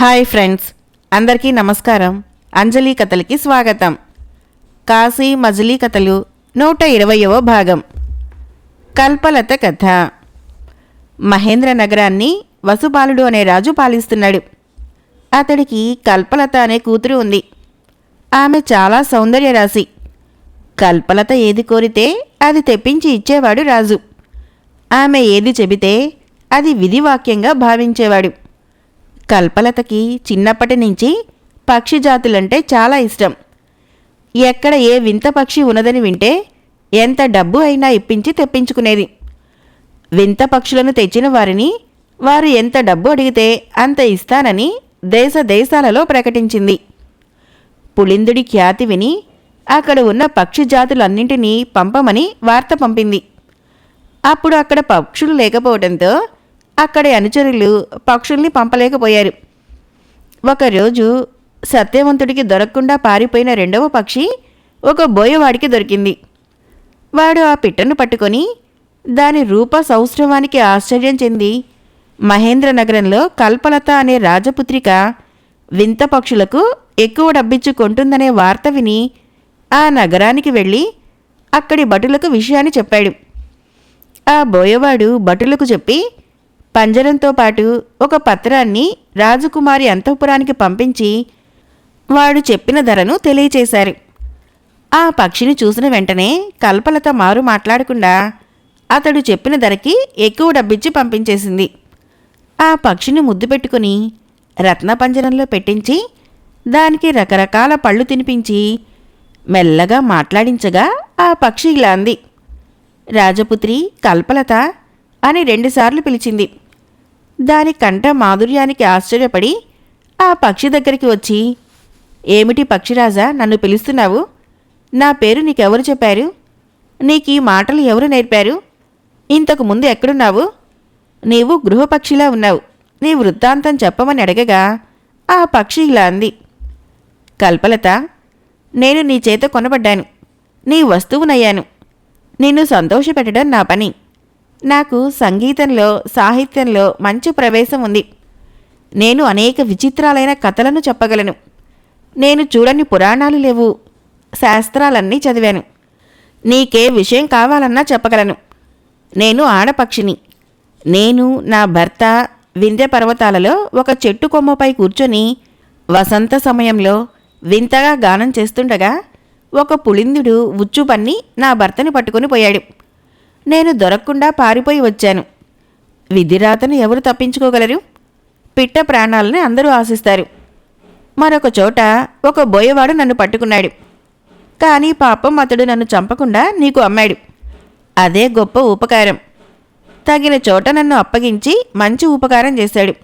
Hi friends అందరికీ నమస్కారం. అంజలి కథలకి స్వాగతం. కాశీ మజిలీ కథలు నూట ఇరవయవ భాగం. కల్పలత కథ. మహేంద్ర నగరాన్ని వసుపాలుడు అనే రాజు పాలిస్తున్నాడు. అతడికి కల్పలత అనే కూతురు ఉంది. ఆమె చాలా సౌందర్య రాశి కల్పలత ఏది కోరితే అది తెప్పించి ఇచ్చేవాడు రాజు. ఆమె ఏది చెబితే అది విధివాక్యంగా భావించేవాడు. కల్పలతకి చిన్నప్పటి నుంచి పక్షి జాతులంటే చాలా ఇష్టం. ఎక్కడ ఏ వింత పక్షి ఉన్నదని వింటే ఎంత డబ్బు అయినా ఇప్పించి తెప్పించుకునేది. వింత పక్షులను తెచ్చిన వారిని వారు ఎంత డబ్బు అడిగితే అంత ఇస్తానని దేశ దేశాలలో ప్రకటించింది. పులిందుడి ఖ్యాతి విని అక్కడ ఉన్న పక్షి జాతులన్నింటినీ పంపమని వార్త పంపింది. అప్పుడు అక్కడ పక్షులు లేకపోవడంతో అక్కడి అనుచరులు పక్షుల్ని పంపలేకపోయారు. ఒకరోజు సత్యవంతుడికి దొరకకుండా పారిపోయిన రెండవ పక్షి ఒక బోయవాడికి దొరికింది. వాడు ఆ పిట్టను పట్టుకొని దాని రూప సౌష్ఠవానికి ఆశ్చర్యం చెంది మహేంద్ర నగరంలో కల్పలత అనే రాజపుత్రిక వింత పక్షులకు ఎక్కువ డబ్బిచ్చు కొంటుందనే వార్త విని ఆ నగరానికి వెళ్ళి అక్కడి భటులకు విషయాన్ని చెప్పాడు. ఆ బోయవాడు భటులకు చెప్పి పంజరంతో పాటు ఒక పత్రాన్ని రాజకుమారి అంతఃపురానికి పంపించి వాడు చెప్పిన ధరను తెలియచేశారు. ఆ పక్షిని చూసిన వెంటనే కల్పలత మారు మాట్లాడకుండా అతడు చెప్పిన ధరకి ఎక్కువ డబ్బిచ్చి పంపించేసింది. ఆ పక్షిని ముద్దు పెట్టుకుని రత్నపంజరంలో పెట్టించి దానికి రకరకాల పళ్ళు తినిపించి మెల్లగా మాట్లాడించగా ఆ పక్షి ఇలా అంది. రాజపుత్రి కల్పలత అని రెండుసార్లు పిలిచింది. దాని కంట మాధుర్యానికి ఆశ్చర్యపడి ఆ పక్షి దగ్గరికి వచ్చి ఏమిటి పక్షిరాజా నన్ను పిలుస్తున్నావు? నా పేరు నీకెవరు చెప్పారు? నీకు ఈ మాటలు ఎవరు నేర్పారు? ఇంతకు ముందు ఎక్కడున్నావు? నీవు గృహపక్షిలా ఉన్నావు. నీ వృత్తాంతం చెప్పమని అడగగా ఆ పక్షి ఇలా అంది. కల్పలత నేను నీ చేత కొనబడ్డాను. నీ వస్తువునయ్యాను. నిన్ను సంతోషపెట్టడం నా పని. నాకు సంగీతంలో సాహిత్యంలో మంచి ప్రవేశం ఉంది. నేను అనేక విచిత్రాలైన కథలను చెప్పగలను. నేను చూడని పురాణాలు లేవు. శాస్త్రాలన్నీ చదివాను. నీకే విషయం కావాలన్నా చెప్పగలను. నేను ఆడపక్షిని. నేను నా భర్త వింధ్య పర్వతాలలో ఒక చెట్టు కొమ్మపై కూర్చొని వసంత సమయంలో వింతగా గానం చేస్తుండగా ఒక పులిందుడు ఉచ్చుపన్ని నా భర్తని పట్టుకొని పోయాడు. నేను దొరకకుండా పారిపోయి వచ్చాను. విధిరాతను ఎవరు తప్పించుకోగలరు? పిట్ట ప్రాణాలని అందరూ ఆశిస్తారు. మరొక చోట ఒక బోయవాడు నన్ను పట్టుకున్నాడు. కానీ పాపం అతడు నన్ను చంపకుండా నీకు అమ్మాడు. అదే గొప్ప ఉపకారం. తగిన చోట నన్ను అప్పగించి మంచి ఉపకారం చేశాడు.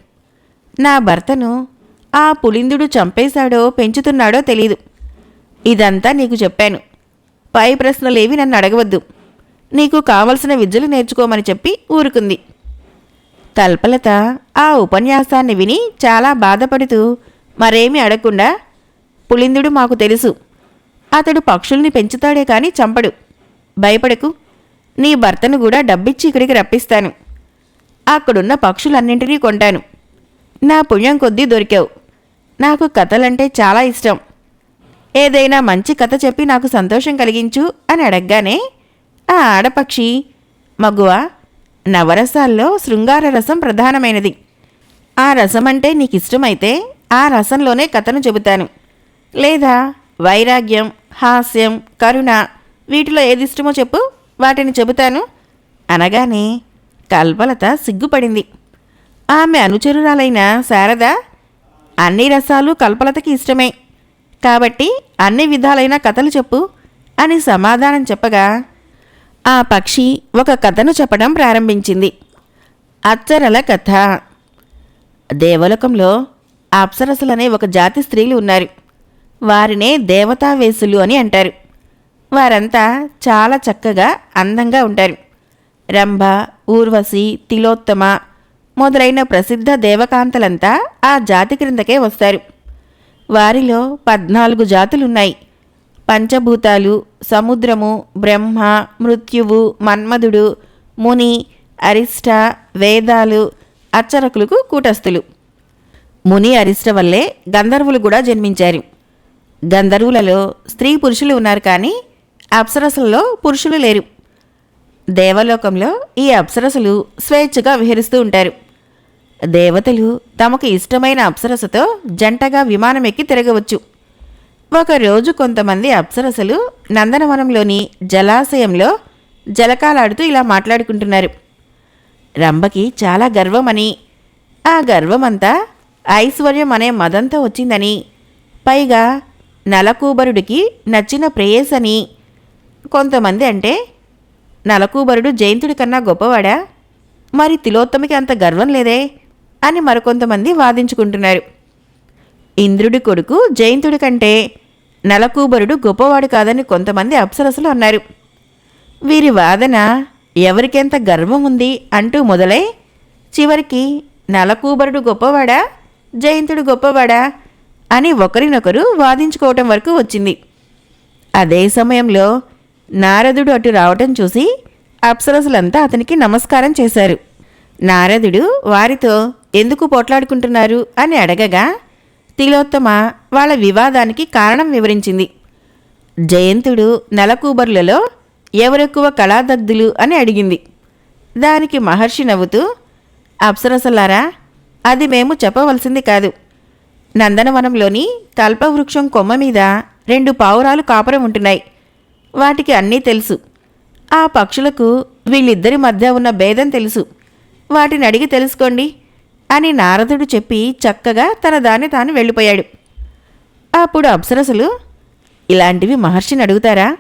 నా భర్తను ఆ పులిందుడు చంపేశాడో పెంచుతున్నాడో తెలీదు. ఇదంతా నీకు చెప్పాను. పై ప్రశ్నలేవి నన్ను అడగవద్దు. నీకు కావలసిన విద్యలు నేర్చుకోమని చెప్పి ఊరుకుంది. తల్పలత ఆ ఉపన్యాసాన్ని విని చాలా బాధపడుతూ మరేమీ అడగకుండా పులిందుడు మాకు తెలుసు. అతడు పక్షుల్ని పెంచుతాడే కానీ చంపడు. భయపడకు. నీ భర్తను కూడా డబ్బిచ్చి ఇక్కడికి రప్పిస్తాను. అక్కడున్న పక్షులన్నింటినీ కొంటాను. నా పుణ్యం కొద్దీ దొరికావు. నాకు కథలంటే చాలా ఇష్టం. ఏదైనా మంచి కథ చెప్పి నాకు సంతోషం కలిగించు అని అడగగానే ఆ ఆడపక్షి మగువ నవరసాల్లో శృంగార రసం ప్రధానమైనది. ఆ రసం అంటే నీకు ఇష్టమైతే ఆ రసంలోనే కథను చెబుతాను. లేదా వైరాగ్యం హాస్యం కరుణ వీటిలో ఏది ఇష్టమో చెప్పు వాటిని చెబుతాను. అనగానే కల్పలత సిగ్గుపడింది. ఆమె అనుచరురాలైన శారద అన్ని రసాలు కల్పలతకి ఇష్టమే. కాబట్టి అన్ని విధాలైన కథలు చెప్పు అని సమాధానం చెప్పగా ఆ పక్షి ఒక కథను చెప్పడం ప్రారంభించింది. అచ్చరల కథ. దేవలోకంలో అప్సరసలనే ఒక జాతి స్త్రీలు ఉన్నారు. వారినే దేవతావేసులు అని అంటారు. వారంతా చాలా చక్కగా అందంగా ఉంటారు. రంభ ఊర్వశి తిలోత్తమ మొదలైన ప్రసిద్ధ దేవకాంతలంతా ఆ జాతి క్రిందకే వస్తారు. వారిలో పద్నాలుగు జాతులున్నాయి. పంచభూతాలు సముద్రము బ్రహ్మ మృత్యువు మన్మధుడు ముని అరిష్ట వేదాలు అచ్చరకులకు కూటస్థులు. ముని అరిష్ట వల్లే గంధర్వులు కూడా జన్మించారు. గంధర్వులలో స్త్రీ పురుషులు ఉన్నారు కానీ అప్సరసలలో పురుషులు లేరు. దేవలోకంలో ఈ అప్సరసలు స్వేచ్ఛగా విహరిస్తూ ఉంటారు. దేవతలు తమకు ఇష్టమైన అప్సరసతో జంటగా విమానం ఎక్కి తిరగవచ్చు. ఒకరోజు కొంతమంది అప్సరసలు నందనవనంలోని జలాశయంలో జలకాలాడుతూ ఇలా మాట్లాడుకుంటున్నారు. రంభకి చాలా గర్వమని ఆ గర్వమంతా ఐశ్వర్యం అనే మదంతో వచ్చిందని పైగా నలకూబరుడికి నచ్చిన ప్రేయసని. కొంతమంది అంటే నలకూబరుడు జయంతుడి కన్నా గొప్పవాడా? మరి తిలోత్తమికి అంత గర్వం లేదే? అని మరికొంతమంది వాదించుకుంటున్నారు. ఇంద్రుడి కొడుకు జయంతుడి కంటే నలకూబరుడు గొప్పవాడు కాదని కొంతమంది అప్సరసులు అన్నారు. వీరి వాదన ఎవరికెంత గర్వం ఉంది అంటూ మొదలై చివరికి నలకూబరుడు గొప్పవాడా జయంతుడు గొప్పవాడా అని ఒకరినొకరు వాదించుకోవటం వరకు వచ్చింది. అదే సమయంలో నారదుడు అటు రావటం చూసి అప్సరసులంతా అతనికి నమస్కారం చేశారు. నారదుడు వారితో ఎందుకు పోట్లాడుకుంటున్నారు? అని అడగగా తిలోత్తమ వాళ్ళ వివాదానికి కారణం వివరించింది. జయంతుడు నెలకూబర్లలో ఎవరెక్కువ కళాదగ్ధులు అని అడిగింది. దానికి మహర్షి నవ్వుతూ అప్సరసలారా అది మేము చెప్పవలసింది కాదు. నందనవనంలోని కల్పవృక్షం కొమ్మ మీద రెండు పావురాలు కాపురం ఉంటున్నాయి. వాటికి అన్నీ తెలుసు. ఆ పక్షులకు వీళ్ళిద్దరి మధ్య ఉన్న భేదం తెలుసు. వాటిని అడిగి తెలుసుకోండి. అని నారదుడు చెప్పి చక్కగా తన దాన్ని తాను వెళ్ళిపోయాడు. అప్పుడు అప్సరసులు ఇలాంటివి మహర్షిని అడుగుతారా?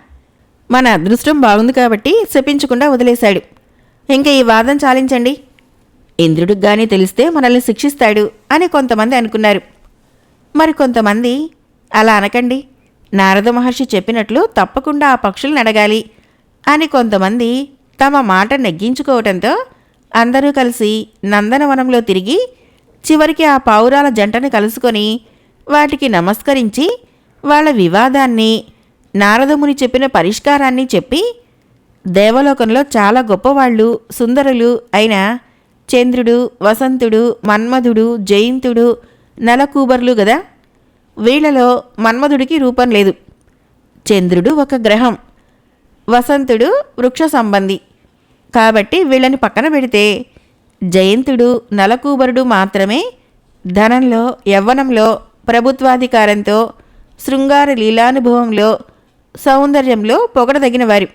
మన అదృష్టం బాగుంది కాబట్టి శపించకుండా వదిలేశాడు. ఇంకా ఈ వాదం చాలించండి. ఇంద్రుడికి గానీ తెలిస్తే మనల్ని శిక్షిస్తాడు అని కొంతమంది అనుకున్నారు. మరి కొంతమంది అలా అనకండి. నారద మహర్షి చెప్పినట్లు తప్పకుండా ఆ పక్షులను అడగాలి అని కొంతమంది తమ మాట నెగ్గించుకోవటంతో అందరూ కలిసి నందనవనంలో తిరిగి చివరికి ఆ పావురాల జంటను కలుసుకొని వాటికి నమస్కరించి వాళ్ళ వివాదాన్ని నారదముని చెప్పిన పరిష్కారాన్ని చెప్పి దేవలోకంలో చాలా గొప్పవాళ్ళు సుందరులు అయిన చంద్రుడు వసంతుడు మన్మధుడు జయంతుడు నలకూబర్లు గదా? వీళ్ళలో మన్మధుడికి రూపం లేదు. చంద్రుడు ఒక గ్రహం వసంతుడు వృక్ష సంబంధి. కాబట్టి వీళ్ళని పక్కన పెడితే జయంతుడు నలకూబరుడు మాత్రమే ధనంలో యవ్వనంలో ప్రభుత్వాధికారంతో శృంగార లీలానుభవంలో సౌందర్యంలో పొగడదగిన వారు.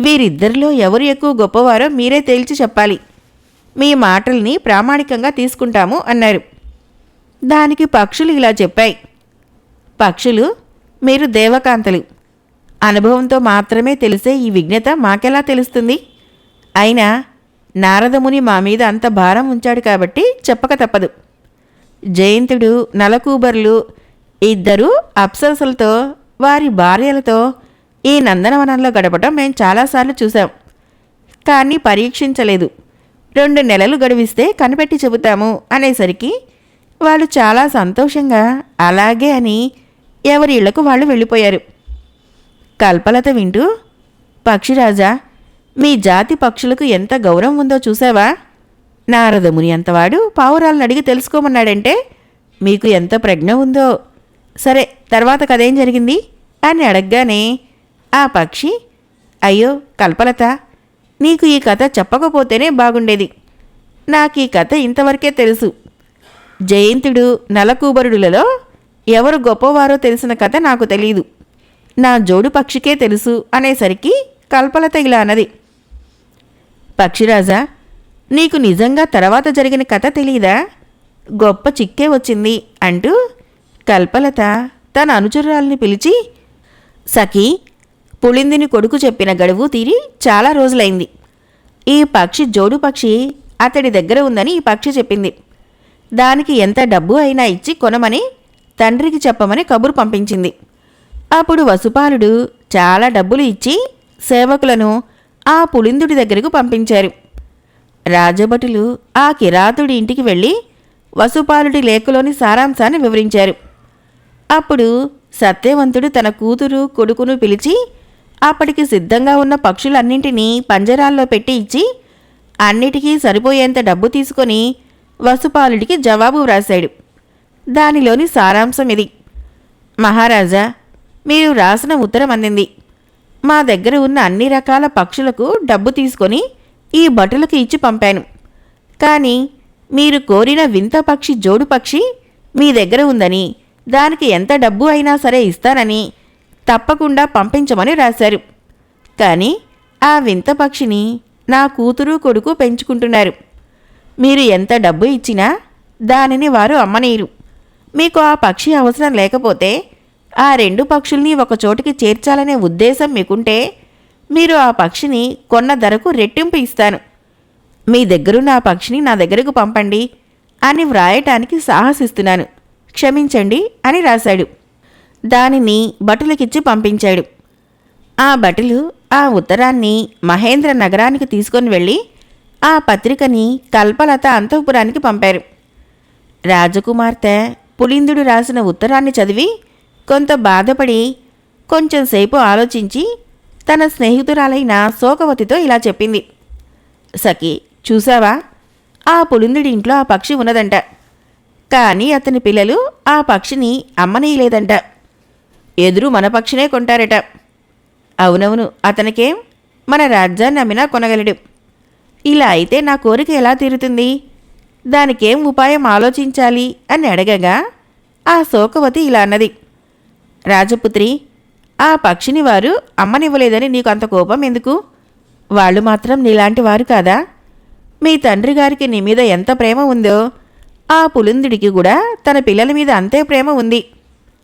వీరిద్దరిలో ఎవరు ఎక్కువ గొప్పవారో మీరే తేల్చి చెప్పాలి. మీ మాటల్ని ప్రామాణికంగా తీసుకుంటాము అన్నారు. దానికి పక్షులు ఇలా చెప్పాయి. పక్షులు మీరు దేవకాంతలు. అనుభవంతో మాత్రమే తెలిసే ఈ విజ్ఞత మాకెలా తెలుస్తుంది? అయినా నారదముని మా మీద అంత భారం ఉంచాడు కాబట్టి చెప్పక తప్పదు. జయంతుడు నలకూబర్లు ఇద్దరు అప్సరసలతో వారి భార్యలతో ఈ నందనవనంలో గడపటం మేము చాలాసార్లు చూసాం కానీ పరీక్షించలేదు. రెండు నెలలు గడివిస్తే కనిపెట్టి చెబుతాము అనేసరికి వాళ్ళు చాలా సంతోషంగా అలాగే అని ఎవరి ఇళ్ళకు వాళ్ళు వెళ్ళిపోయారు. కల్పలత వింటూ పక్షిరాజా మీ జాతి పక్షులకు ఎంత గౌరవం ఉందో చూసావా? నారదముని అంతవాడు పావురాలను అడిగి తెలుసుకోమన్నాడంటే మీకు ఎంత ప్రజ్ఞ ఉందో. సరే తర్వాత కదేం జరిగింది? అని అడగగానే ఆ పక్షి అయ్యో కల్పలత నీకు ఈ కథ చెప్పకపోతేనే బాగుండేది. నాకు ఈ కథ ఇంతవరకే తెలుసు. జయంతుడు నలకూబరుడులలో ఎవరు గొప్పవారో తెలిసిన కథ నాకు తెలియదు నా జోడు పక్షికే తెలుసు అనేసరికి కల్పలత ఇలా అన్నది. పక్షిరాజా నీకు నిజంగా తర్వాత జరిగిన కథ తెలియదా గొప్ప చిక్కే వచ్చింది అంటూ కల్పలత తన అనుచరురాల్ని పిలిచి సఖీ పులిందిని కొడుకు చెప్పిన గడువు తీరి చాలా రోజులైంది. ఈ పక్షి జోడు పక్షి అతడి దగ్గర ఉందని ఈ పక్షి చెప్పింది. దానికి ఎంత డబ్బు అయినా ఇచ్చి కొనమని తండ్రికి చెప్పమని కబురు పంపించింది. అప్పుడు వసుపాలుడు చాలా డబ్బులు ఇచ్చి సేవకులను ఆ పులిందుడి దగ్గరకు పంపించారు. రాజభటులు ఆ కిరాతుడి ఇంటికి వెళ్ళి వసుపాలుడి లేఖలోని సారాంశాన్ని వివరించారు. అప్పుడు సత్యవంతుడు తన కూతురు కొడుకును పిలిచి అప్పటికి సిద్ధంగా ఉన్న పక్షులన్నింటినీ పంజరాల్లో పెట్టి ఇచ్చి అన్నిటికీ సరిపోయేంత డబ్బు తీసుకొని వసుపాలుడికి జవాబు వ్రాశాడు. దానిలోని సారాంశం ఇది. మహారాజా మీరు రాసిన ఉత్తరం అందింది. మా దగ్గర ఉన్న అన్ని రకాల పక్షులకు డబ్బు తీసుకొని ఈ భటులకు ఇచ్చి పంపాను. కానీ మీరు కోరిన వింత పక్షి జోడు పక్షి మీ దగ్గర ఉందని దానికి ఎంత డబ్బు అయినా సరే ఇస్తానని తప్పకుండా పంపించమని రాశారు. కానీ ఆ వింత పక్షిని నా కూతురు కొడుకు పెంచుకుంటున్నారు. మీరు ఎంత డబ్బు ఇచ్చినా దానిని వారు అమ్మనీరు. మీకు ఆ పక్షి అవసరం లేకపోతే ఆ రెండు పక్షుల్ని ఒక చోటికి చేర్చాలనే ఉద్దేశం మీకుంటే మీరు ఆ పక్షిని కొన్న ధరకు రెట్టింపు ఇస్తాను. మీ దగ్గరున్న ఆ పక్షిని నా దగ్గరకు పంపండి అని వ్రాయటానికి సాహసిస్తున్నాను. క్షమించండి అని రాశాడు. దానిని భటులకిచ్చి పంపించాడు. ఆ భటులు ఆ ఉత్తరాన్ని మహేంద్ర నగరానికి తీసుకొని వెళ్ళి ఆ పత్రికని కల్పలత అంతఃపురానికి పంపారు. రాజకుమార్తె పులిందుడు రాసిన ఉత్తరాన్ని చదివి కొంత బాధపడి కొంచెం సేపు ఆలోచించి తన స్నేహితురాలైన శోకవతితో ఇలా చెప్పింది. సఖి చూసావా? ఆ పులిందుడి ఇంట్లో ఆ పక్షి ఉన్నదంట. కానీ అతని పిల్లలు ఆ పక్షిని అమ్మనీయలేదంట. ఎదురు మన పక్షినే కొంటారట. అవునవును అతనికేం? మన రాజ్యాన్ని అమ్మినా కొనగలడు. ఇలా అయితే నా కోరిక ఎలా తీరుతుంది? దానికేం ఉపాయం ఆలోచించాలి అని అడగగా ఆ శోకవతి ఇలా అన్నది. రాజపుత్రి ఆ పక్షిని వారు అమ్మనివ్వలేదని నీకు అంత కోపం ఎందుకు? వాళ్ళు మాత్రం నీలాంటి వారు కాదా? మీ తండ్రి గారికి నీ మీద ఎంత ప్రేమ ఉందో ఆ పులిందుడికి కూడా తన పిల్లల మీద అంతే ప్రేమ ఉంది.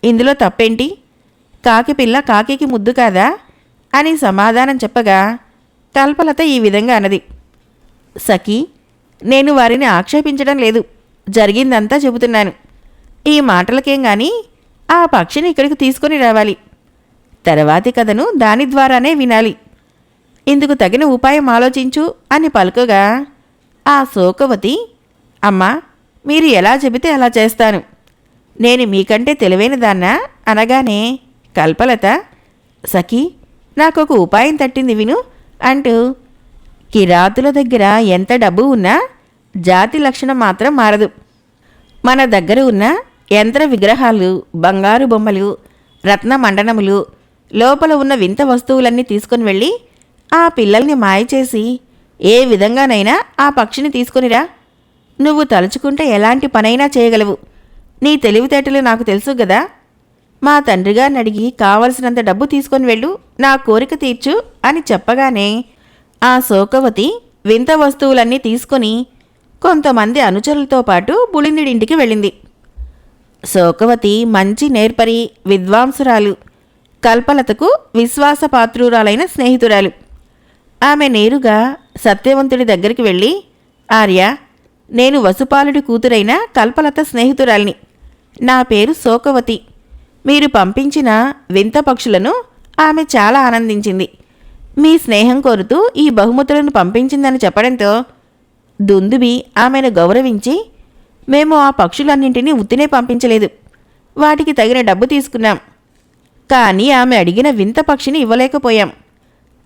ఇందులో తప్పేంటి? కాకి పిల్ల కాకికి ముద్దు కాదా? అని సమాధానం చెప్పగా కల్పలత ఈ విధంగా అన్నది. సఖీ నేను వారిని ఆక్షేపించడం లేదు. జరిగిందంతా చెబుతున్నాను. ఈ మాటలకేం కానీ ఆ పక్షిని ఇక్కడికి తీసుకొని రావాలి. తర్వాతి కథను దాని ద్వారానే వినాలి. ఇందుకు తగిన ఉపాయం ఆలోచించు అని పలుకగా ఆ శోకవతి అమ్మా మీరు ఎలా చెబితే అలా చేస్తాను. నేను మీకంటే తెలివైన దాన్నా? అనగానే కల్పలత సఖీ నాకొక ఉపాయం తట్టింది విను అంటూ కిరాతుల దగ్గర ఎంత డబ్బు ఉన్నా జాతి లక్షణం మాత్రం మారదు. మన దగ్గర ఉన్న యంత్ర విగ్రహాలు బంగారు బొమ్మలు రత్న మండనములు లోపల ఉన్న వింత వస్తువులన్నీ తీసుకొని వెళ్ళి ఆ పిల్లల్ని మాయ చేసి ఏ విధంగానైనా ఆ పక్షిని తీసుకొనిరా. నువ్వు తలుచుకుంటే ఎలాంటి పనైనా చేయగలవు. నీ తెలివితేటలు నాకు తెలుసు కదా మా తండ్రిగారిని అడిగి కావలసినంత డబ్బు తీసుకొని వెళ్ళు నా కోరిక తీర్చు అని చెప్పగానే ఆ శోకవతి వింత వస్తువులన్నీ తీసుకొని కొంతమంది అనుచరులతో పాటు బుళిందుడింటికి వెళ్ళింది. శోకవతి మంచి నేర్పరి విద్వాంసురాలు కల్పలతకు విశ్వాసపాత్రురాలైన స్నేహితురాలు. ఆమె నేరుగా సత్యవంతుడి దగ్గరికి వెళ్ళి ఆర్య నేను వసుపాలుడి కూతురైన కల్పలత స్నేహితురాల్ని. నా పేరు శోకవతి. మీరు పంపించిన వింత పక్షులను ఆమె చాలా ఆనందించింది. మీ స్నేహం కోరుతూ ఈ బహుమతులను పంపించిందని చెప్పడంతో దుందుబి ఆమెను గౌరవించి మేము ఆ పక్షులన్నింటినీ ఉత్తినే పంపించలేదు. వాటికి తగిన డబ్బు తీసుకున్నాం. కానీ ఆమె అడిగిన వింత పక్షిని ఇవ్వలేకపోయాం.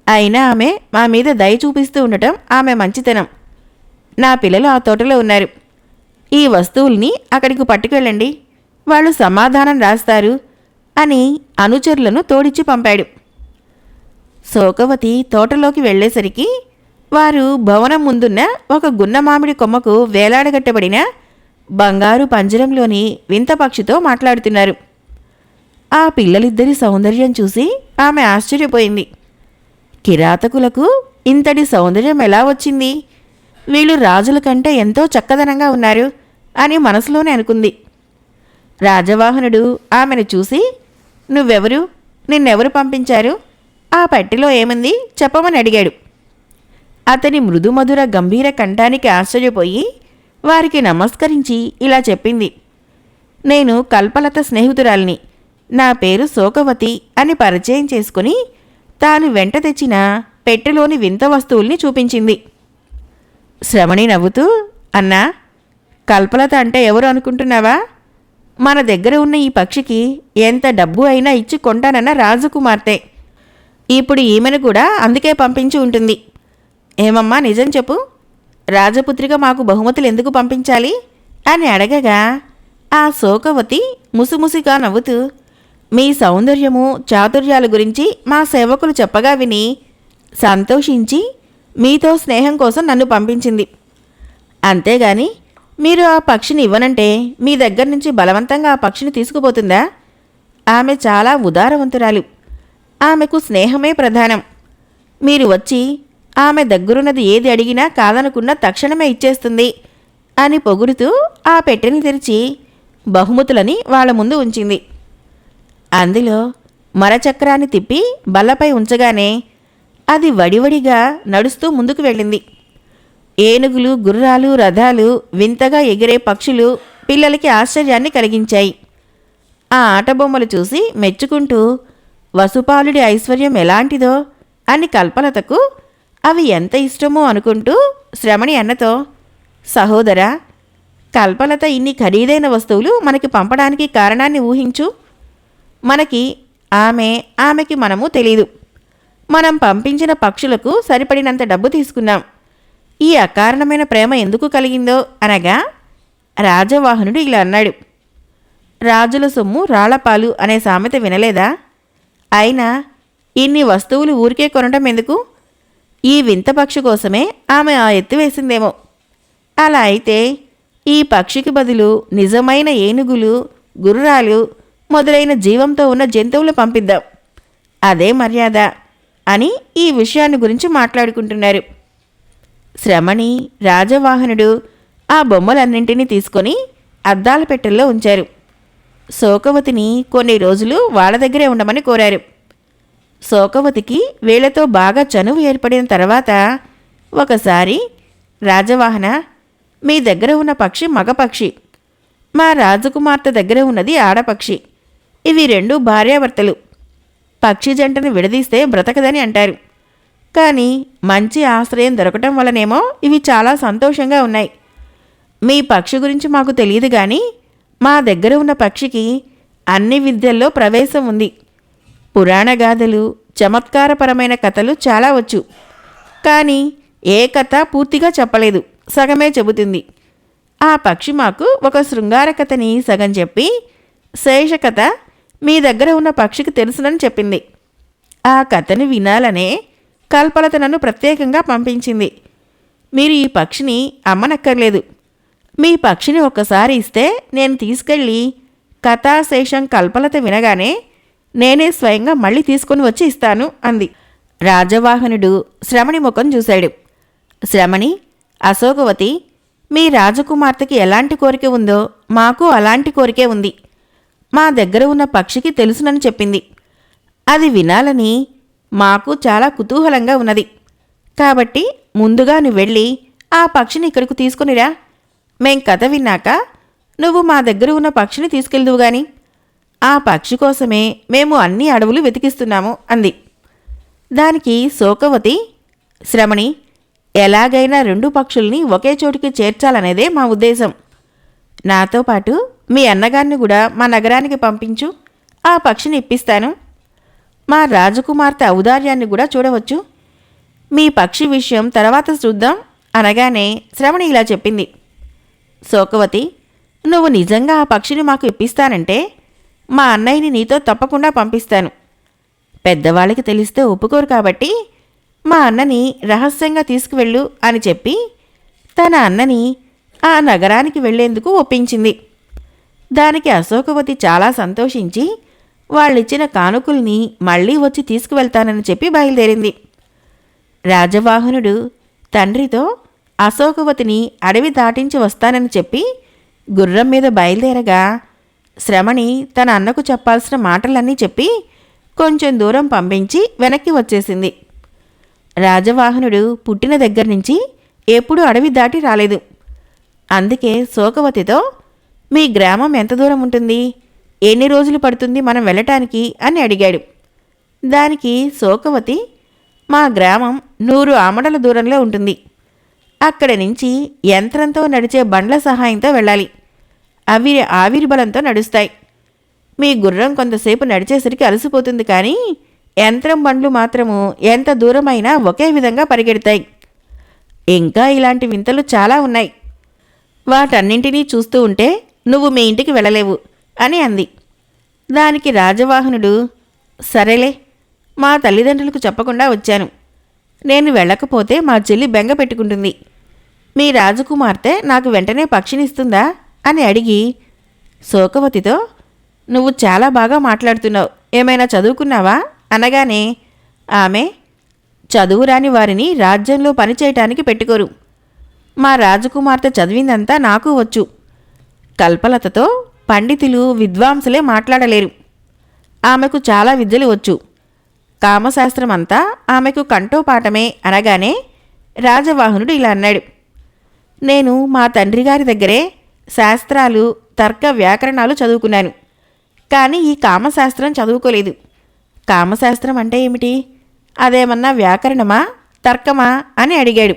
అయినా ఆమె మా మీద దయ చూపిస్తూ ఉండటం ఆమె మంచితనం. నా పిల్లలు ఆ తోటలో ఉన్నారు. ఈ వస్తువుల్ని అక్కడికి పట్టుకెళ్ళండి. వాళ్ళు సమాధానం రాస్తారు అని అనుచరులను తోడిచ్చి పంపాడు. శోకవతి తోటలోకి వెళ్ళేసరికి వారు భవనం ముందున్న ఒక గున్న మామిడి కొమ్మకు వేలాడగట్టబడిన బంగారు పంజరంలోని వింత పక్షితో మాట్లాడుతున్నారు. ఆ పిల్లలిద్దరి సౌందర్యం చూసి ఆమె ఆశ్చర్యపోయింది. కిరాతకులకు ఇంతటి సౌందర్యం ఎలా వచ్చింది? వీళ్ళు రాజుల కంటే ఎంతో చక్కదనంగా ఉన్నారు అని మనసులోనే అనుకుంది. రాజవాహనుడు ఆమెను చూసి నువ్వెవరు? నిన్నెవరు పంపించారు? ఆ పట్టిలో ఏముంది? చెప్పమని అడిగాడు. అతని మృదుమధుర గంభీర కంఠానికి ఆశ్చర్యపోయి వారికి నమస్కరించి ఇలా చెప్పింది. నేను కల్పలత స్నేహితురాల్ని నా పేరు శోకవతి అని పరిచయం చేసుకుని తాను వెంట తెచ్చిన పెట్టెలోని వింత వస్తువుల్ని చూపించింది. శ్రవణి నవ్వుతూ అన్నా కల్పలత అంటే ఎవరు అనుకుంటున్నావా? మన దగ్గర ఉన్న ఈ పక్షికి ఎంత డబ్బు అయినా ఇచ్చి కొంటానన్న రాజకుమార్తె. ఇప్పుడు ఈమెను కూడా అందుకే పంపించి ఉంటుంది. ఏమమ్మా నిజం చెప్పు. రాజపుత్రిక మాకు బహుమతులు ఎందుకు పంపించాలి? అని అడగగా ఆ శోకవతి ముసిముసిగా నవ్వుతూ మీ సౌందర్యము చాతుర్యాల గురించి మా సేవకులు చెప్పగా విని సంతోషించి మీతో స్నేహం కోసం నన్ను పంపించింది. అంతేగాని మీరు ఆ పక్షిని ఇవ్వనంటే మీ దగ్గర నుంచి బలవంతంగా ఆ పక్షిని తీసుకుపోతుందా? ఆమె చాలా ఉదారవంతురాలు. ఆమెకు స్నేహమే ప్రధానం. మీరు వచ్చి ఆమె దగ్గరున్నది ఏది అడిగినా కాదనుకున్న తక్షణమే ఇచ్చేస్తుంది అని పొగుడుతూ ఆ పెట్టెని తెరిచి బహుమతులని వాళ్ళ ముందు ఉంచింది. అందులో మరచక్రాన్ని తిప్పి బల్లపై ఉంచగానే అది వడివడిగా నడుస్తూ ముందుకు వెళ్ళింది. ఏనుగులు గుర్రాలు రథాలు వింతగా ఎగిరే పక్షులు పిల్లలకి ఆశ్చర్యాన్ని కలిగించాయి. ఆ ఆటబొమ్మలు చూసి మెచ్చుకుంటూ వసుపాలుడి ఐశ్వర్యం ఎలాంటిదో అని కల్పలతకు అవి ఎంత ఇష్టమో అనుకుంటూ శ్రమణి అన్నతో సహోదరా కల్పలత ఇన్ని ఖరీదైన వస్తువులు మనకి పంపడానికి కారణాన్ని ఊహించు. మనకి ఆమె ఆమెకి మనము తెలీదు. మనం పంపించిన పక్షులకు సరిపడినంత డబ్బు తీసుకున్నాం. ఈ అకారణమైన ప్రేమ ఎందుకు కలిగిందో? అనగా రాజవాహనుడు ఇలా అన్నాడు. రాజుల సొమ్ము రాళ్ళపాలు అనే సామెత వినలేదా? అయినా ఇన్ని వస్తువులు ఊరికే కొనటం ఎందుకు? ఈ వింత పక్షి కోసమే ఆమె ఆ ఎత్తు వేసిందేమో. అలా అయితే ఈ పక్షికి బదులు నిజమైన ఏనుగులు గుర్రాలు మొదలైన జీవంతో ఉన్న జంతువులు పంపిద్దాం. అదే మర్యాద అని ఈ విషయాన్ని గురించి మాట్లాడుకుంటున్నారు. శ్రమణి రాజవాహనుడు ఆ బొమ్మలన్నింటినీ తీసుకొని అద్దాల పెట్టెల్లో ఉంచారు. శోకవతిని కొన్ని రోజులు వాళ్ళ దగ్గరే ఉండమని కోరారు. శోకవతికి వీళ్ళతో బాగా చనువు ఏర్పడిన తర్వాత ఒకసారి రాజవాహన మీ దగ్గర ఉన్న పక్షి మగపక్షి మా రాజకుమార్తె దగ్గర ఉన్నది ఆడపక్షి ఇవి రెండు భార్యాభర్తలు. పక్షి జంటను విడదీస్తే బ్రతకదని అంటారు. కానీ మంచి ఆశ్రయం దొరకటం వలనేమో ఇవి చాలా సంతోషంగా ఉన్నాయి. మీ పక్షి గురించి మాకు తెలియదు కానీ మా దగ్గర ఉన్న పక్షికి అన్ని విద్యల్లో ప్రవేశం ఉంది. పురాణగాథలు చమత్కారపరమైన కథలు చాలా వచ్చు. కానీ ఏ కథ పూర్తిగా చెప్పలేదు. సగమే చెబుతుంది. ఆ పక్షి మాకు ఒక శృంగార కథని సగం చెప్పి శేష కథ మీ దగ్గర ఉన్న పక్షికి తెలుసునని చెప్పింది. ఆ కథని వినాలనే కల్పలత నన్ను ప్రత్యేకంగా పంపించింది. మీరు ఈ పక్షిని అమ్మనక్కర్లేదు. మీ పక్షిని ఒక్కసారి ఇస్తే నేను తీసుకెళ్ళి కథాశేషం కల్పలత వినగానే నేనే స్వయంగా మళ్ళీ తీసుకొని వచ్చి ఇస్తాను అంది. రాజవాహనుడు శ్రమణి ముఖం చూశాడు. శ్రమణి అశోకవతి మీ రాజకుమార్తెకి ఎలాంటి కోరిక ఉందో మాకు అలాంటి కోరికే ఉంది. మా దగ్గర ఉన్న పక్షికి తెలుసునని చెప్పింది. అది వినాలని మాకు చాలా కుతూహలంగా ఉన్నది. కాబట్టి ముందుగా నువ్వు వెళ్ళి ఆ పక్షిని ఇక్కడికి తీసుకునిరా. మేం కథ విన్నాక నువ్వు మా దగ్గర ఉన్న పక్షిని తీసుకెళ్దువు గాని. ఆ పక్షి కోసమే మేము అన్ని అడవులు వెతికిస్తున్నాము అంది. దానికి శోకవతి శ్రమణి ఎలాగైనా రెండు పక్షుల్ని ఒకే చోటికి చేర్చాలనేదే మా ఉద్దేశం. నాతో పాటు మీ అన్నగారిని కూడా మా నగరానికి పంపించు ఆ పక్షిని ఇప్పిస్తాను. మా రాజకుమార్తె ఔదార్యాన్ని కూడా చూడవచ్చు. మీ పక్షి విషయం తర్వాత చూద్దాం అనగానే శ్రవణి ఇలా చెప్పింది. శోకవతి నువ్వు నిజంగా ఆ పక్షిని మాకు ఇప్పిస్తానంటే మా అన్నయ్యని నీతో తప్పకుండా పంపిస్తాను. పెద్దవాళ్ళకి తెలిస్తే ఒప్పుకోరు కాబట్టి మా అన్నని రహస్యంగా తీసుకువెళ్ళు అని చెప్పి తన అన్నని ఆ నగరానికి వెళ్ళేందుకు ఒప్పించింది. దానికి అశోకవతి చాలా సంతోషించి వాళ్ళిచ్చిన కానుకల్ని మళ్ళీ వచ్చి తీసుకువెళ్తానని చెప్పి బయలుదేరింది. రాజవాహనుడు తండ్రితో అశోకవతిని అడవి దాటించి వస్తానని చెప్పి గుర్రం మీద బయలుదేరగా శ్రమణి తన అన్నకు చెప్పాల్సిన మాటలన్నీ చెప్పి కొంచెం దూరం పంపించి వెనక్కి వచ్చేసింది. రాజవాహనుడు పుట్టిన దగ్గర నుంచి ఎప్పుడూ అడవి దాటి రాలేదు. అందుకే శోకవతితో మీ గ్రామం ఎంత దూరం ఉంటుంది? ఎన్ని రోజులు పడుతుంది మనం వెళ్ళటానికి? అని అడిగాడు. దానికి శోకవతి మా గ్రామం నూరు ఆమడల దూరంలో ఉంటుంది. అక్కడి నుంచి యంత్రంతో నడిచే బండ్ల సహాయంతో వెళ్ళాలి. అవి ఆవిర్బలంతో నడుస్తాయి. మీ గుర్రం కొంతసేపు నడిచేసరికి అలసిపోతుంది కానీ యంత్రం బండ్లు మాత్రము ఎంత దూరమైనా ఒకే విధంగా పరిగెడతాయి. ఇంకా ఇలాంటి వింతలు చాలా ఉన్నాయి. వాటన్నింటినీ చూస్తూ ఉంటే నువ్వు మీ ఇంటికి వెళ్ళలేవు అని అంది. దానికి రాజవాహనుడు సరేలే మా తల్లిదండ్రులకు చెప్పకుండా వచ్చాను. నేను వెళ్ళకపోతే మా చెల్లి బెంగ పెట్టుకుంటుంది. మీ రాజకుమార్తె నాకు వెంటనే పక్షినిస్తుందా అని అడిగి శోకవతితో నువ్వు చాలా బాగా మాట్లాడుతున్నావు. ఏమైనా చదువుకున్నావా? అనగానే ఆమె చదువురాని వారిని రాజ్యంలో పనిచేయటానికి పెట్టుకోరు. మా రాజకుమార్తె చదివిందంతా నాకు వచ్చు. కల్పలతతో పండితులు విద్వాంసులే మాట్లాడలేరు. ఆమెకు చాలా విద్యలు వచ్చు. కామశాస్త్రం అంతా ఆమెకు కంఠోపాఠమే. అనగానే రాజవాహనుడు ఇలా అన్నాడు నేను మా తండ్రి గారి దగ్గరే శాస్త్రాలు తర్క వ్యాకరణాలు చదువుకున్నాను. కానీ ఈ కామశాస్త్రం చదువుకోలేదు. కామశాస్త్రం అంటే ఏమిటి? అదేమన్నా వ్యాకరణమా తర్కమా అని అడిగాడు.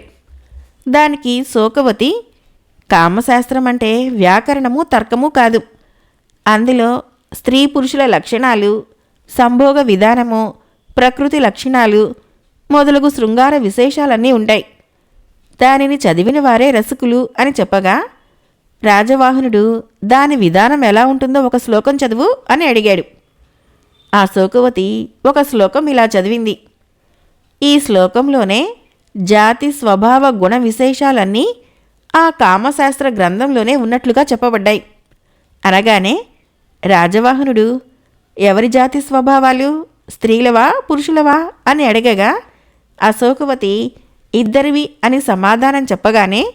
దానికి శోకవతి కామశాస్త్రం అంటే వ్యాకరణము తర్కము కాదు. అందులో స్త్రీ పురుషుల లక్షణాలు సంభోగ విధానము ప్రకృతి లక్షణాలు మొదలగు శృంగార విశేషాలన్నీ ఉంటాయి. దానిని చదివిన వారే రసికులు అని చెప్పగా రాజవాహనుడు దాని విధానం ఎలా ఉంటుందో ఒక శ్లోకం చదువు అని అడిగాడు. ఆ శోకవతి ఒక శ్లోకం ఇలా చదివింది. ఈ శ్లోకంలోనే జాతి స్వభావ గుణ విశేషాలన్నీ ఆ కామశాస్త్ర గ్రంథంలోనే ఉన్నట్లుగా చెప్పబడ్డాయి. అనగానే రాజవాహనుడు ఎవరి జాతి స్వభావాలు? స్త్రీలవా? పురుషులవా? అని అడగగా అశోకవతి ఇద్దరివి అని సమాధానం చెప్పగానే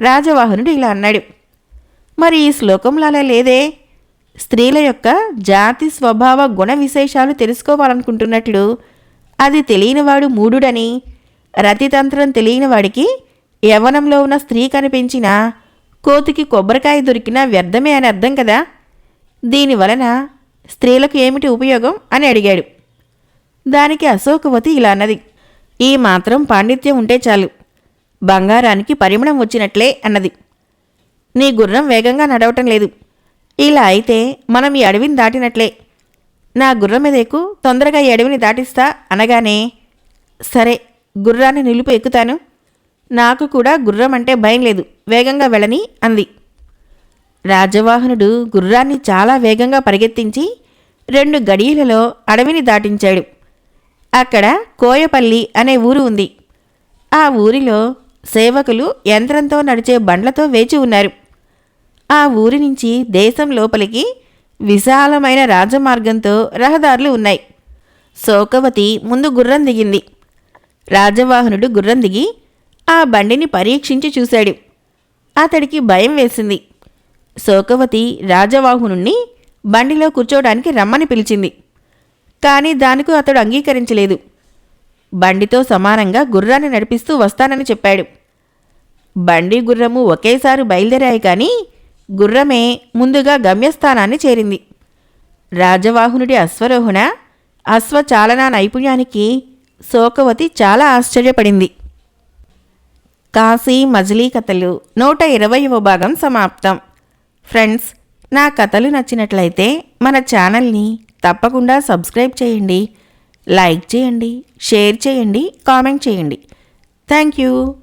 రాజవాహనుడు ఇలా అన్నాడు. మరి ఈ శ్లోకంలో అలా లేదే? స్త్రీల యొక్క జాతి స్వభావ గుణ విశేషాలు తెలుసుకోవాలనుకుంటున్నట్లు అది తెలియనివాడు మూఢుడని. రతితంత్రం తెలియని వాడికి యవ్వనంలో ఉన్న స్త్రీ కనిపించిన కోతికి కొబ్బరికాయ దొరికినా వ్యర్థమే అని అర్థం కదా? దీని వలన స్త్రీలకు ఏమిటి ఉపయోగం అని అడిగాడు. దానికి అశోకవతి ఇలా అన్నది. ఈ మాత్రం పాండిత్యం ఉంటే చాలు. బంగారానికి పరిమళం వచ్చినట్లే అన్నది. నీ గుర్రం వేగంగా నడవటం లేదు. ఇలా అయితే మనం ఈ అడవిని దాటినట్లే. నా గుర్రం మీద ఎక్కు తొందరగా ఈ అడవిని దాటిస్తా అనగానే సరే గుర్రాన్ని నిలుపు ఎక్కుతాను. నాకు కూడా గుర్రం అంటే భయం లేదు. వేగంగా వెళ్ళని అంది. రాజవాహనుడు గుర్రాన్ని చాలా వేగంగా పరిగెత్తించి రెండు గడియలలో అడవిని దాటించాడు. అక్కడ కోయపల్లి అనే ఊరు ఉంది. ఆ ఊరిలో సేవకులు యంత్రంతో నడిచే బండ్లతో వేచి ఉన్నారు. ఆ ఊరి నుంచి దేశం లోపలికి విశాలమైన రాజమార్గంతో రహదారులు ఉన్నాయి. శోకవతి ముందు గుర్రం దిగింది. రాజవాహనుడు గుర్రం దిగి ఆ బండిని పరీక్షించి చూశాడు. అతడికి భయం వేసింది. శోకవతి రాజవాహనుణ్ణి బండిలో కూర్చోవడానికి రమ్మని పిలిచింది. కానీ దానికి అతడు అంగీకరించలేదు. బండితో సమానంగా గుర్రాన్ని నడిపిస్తూ వస్తానని చెప్పాడు. బండి గుర్రము ఒకేసారి బయలుదేరాయి కానీ గుర్రమే ముందుగా గమ్యస్థానాన్ని చేరింది. రాజవాహనుడి అశ్వరోహణ అశ్వచాలనా నైపుణ్యానికి శోకవతి చాలా ఆశ్చర్యపడింది. కాశీ మజిలీ కథలు నూట ఇరవైవ భాగం సమాప్తం. ఫ్రెండ్స్ నా కథలు నచ్చినట్లయితే మన ఛానల్ని తప్పకుండా సబ్స్క్రైబ్ చేయండి లైక్ చేయండి షేర్ చేయండి కామెంట్ చేయండి. Thank you.